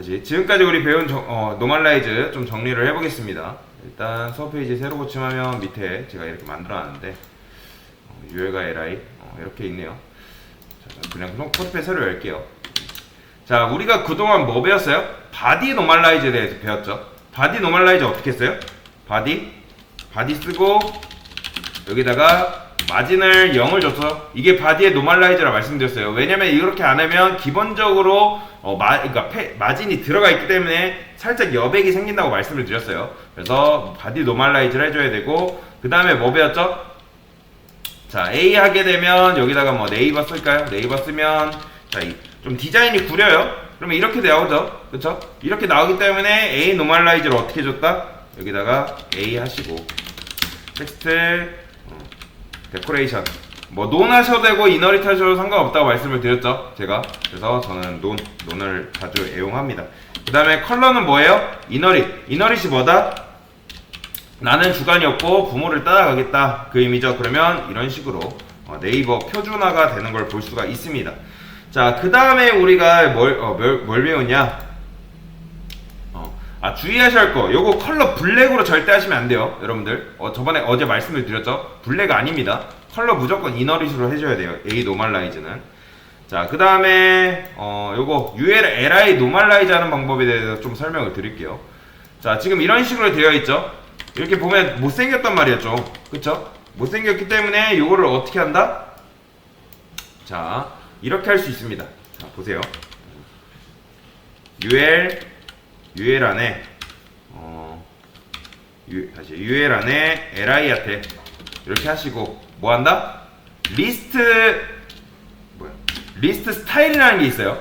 다시 지금까지 우리 배운 정- 어, 노멀라이즈 좀 정리를 해보겠습니다. 일단 수업 페이지 새로 고침하면 밑에 제가 이렇게 만들어놨는데 어, 유해가 LI 어, 이렇게 있네요. 자, 그냥 코드페 새로 열게요. 자, 우리가 그동안 뭐 배웠어요? 바디 노멀라이즈에 대해서 배웠죠. 바디 노멀라이즈 어떻게 했어요? 바디 바디 쓰고 여기다가 마진을 0을 줬어. 이게 바디의 노멀라이즈라 말씀드렸어요. 왜냐면 이렇게 안 하면 기본적으로 어, 마, 그러니까 페- 마진이 들어가 있기 때문에 살짝 여백이 생긴다고 말씀을 드렸어요. 그래서 바디 노멀라이즈를 해줘야 되고 그 다음에 뭐 배웠죠? 자 A 하게 되면 여기다가 뭐 네이버 쓸까요? 네이버 쓰면 자, 이- 좀 디자인이 구려요. 그러면 이렇게 나오죠, 그렇죠? 이렇게 나오기 때문에 A 노멀라이즈를 어떻게 줬다? 여기다가 A 하시고 텍스트 어, 데코레이션 뭐 논하셔도 되고 이너리 타셔도 상관없다고 말씀을 드렸죠 제가. 그래서 저는 논 논을 자주 애용합니다. 그 다음에 컬러는 뭐예요? 이너리. 이너릿이 뭐다? 나는 주관이었고 부모를 따라가겠다. 그 의미죠. 그러면 이런 식으로 어, 네이버 표준화가 되는 걸 볼 수가 있습니다. 자그 다음에 우리가 뭘, 어, 뭘, 뭘 배웠냐? 어, 아 주의하셔야 할 거. 요거 컬러 블랙으로 절대 하시면 안 돼요, 여러분들. 어, 저번에 어제 말씀을 드렸죠. 블랙 아닙니다. 컬러 무조건 이너릿으로 해줘야 돼요. A 노멀라이즈는. 자, 그 다음에 어, 요거 UL LI 노멀라이즈 하는 방법에 대해서 좀 설명을 드릴게요. 자, 지금 이런 식으로 되어 있죠. 이렇게 보면 못생겼단 말이었죠. 그쵸? 못생겼기 때문에 요거를 어떻게 한다? 자, 이렇게 할 수 있습니다. 자, 보세요. UL UL 안에 어 U, 다시 UL 안에 LI한테 이렇게 하시고 뭐 한다? 리스트 뭐야? 리스트 스타일이라는 게 있어요.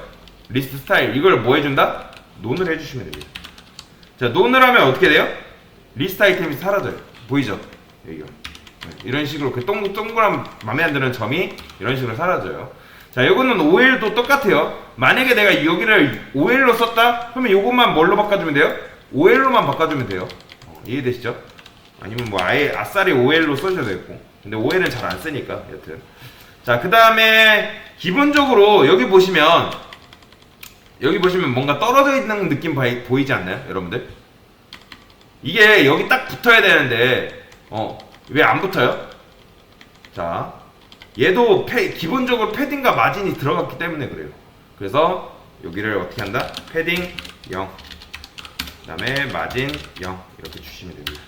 리스트 스타일 이걸 뭐 해준다? 논을 해주시면 됩니다. 자 논을 하면 어떻게 돼요? 리스트 아이템이 사라져요. 보이죠? 여기가 네, 이런 식으로 그 동글 동그란 마음에 안 드는 점이 이런 식으로 사라져요. 자, 요거는 OL도 똑같아요. 만약에 내가 여기를 OL로 썼다? 그러면 요것만 뭘로 바꿔주면 돼요? OL로만 바꿔주면 돼요. 어, 이해되시죠? 아니면 뭐 아예 아싸리 OL로 써셔도 되고. 근데 OL은 잘안 쓰니까, 여튼. 자, 그 다음에 기본적으로 여기 보시면 여기 보시면 뭔가 떨어져 있는 느낌 바이- 보이 지 않나요? 여러분들? 이게 여기 딱 붙어야 되는데, 어, 왜 안 붙어요? 자, 얘도 패- 기본적으로 패딩과 마진이 들어갔기 때문에 그래요. 그래서 여기를 어떻게 한다? 패딩 0. 그 다음에 마진 0. 이렇게 주시면 됩니다.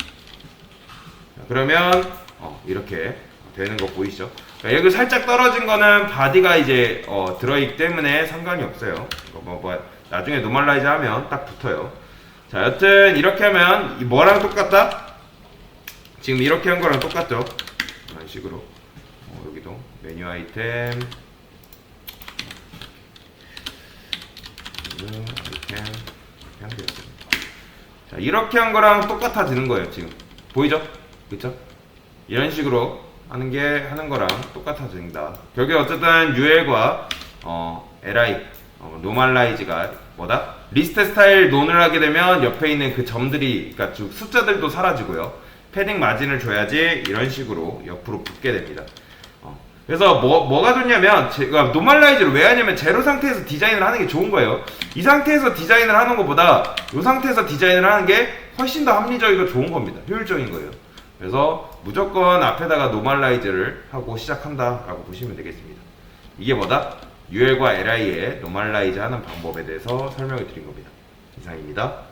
자, 그러면 어, 이렇게 되는 거 보이시죠? 자, 여기 살짝 떨어진 거는 바디가 이제 어, 들어있기 때문에 상관이 없어요. 뭐, 뭐 나중에 노멀라이즈 하면 딱 붙어요. 자, 여튼 이렇게 하면 이 뭐랑 똑같다? 지금 이렇게 한 거랑 똑같죠? 이런 식으로. 어, 여기도 메뉴 아이템 이렇게 한 거랑 똑같아지는 거예요 지금 보이죠? 그쵸? 이런 식으로 하는 게 하는 거랑 똑같아진다. 결국 어쨌든 UL과 어, LI 어, 노멀라이즈가 뭐다? 리스트 스타일 논을 하게 되면 옆에 있는 그 점들이 그러니까 쭉 숫자들도 사라지고요. 패딩 마진을 줘야지 이런 식으로 옆으로 붙게 됩니다. 어, 그래서 뭐, 뭐가 좋냐면 제가 노멀라이즈를 왜 하냐면 제로 상태에서 디자인을 하는 게 좋은 거예요. 이 상태에서 디자인을 하는 것보다 이 상태에서 디자인을 하는 게 훨씬 더 합리적이고 좋은 겁니다. 효율적인 거예요. 그래서 무조건 앞에다가 노멀라이즈를 하고 시작한다라고 보시면 되겠습니다. 이게 뭐다? UL과 LI의 노멀라이즈 하는 방법에 대해서 설명을 드린 겁니다. 이상입니다.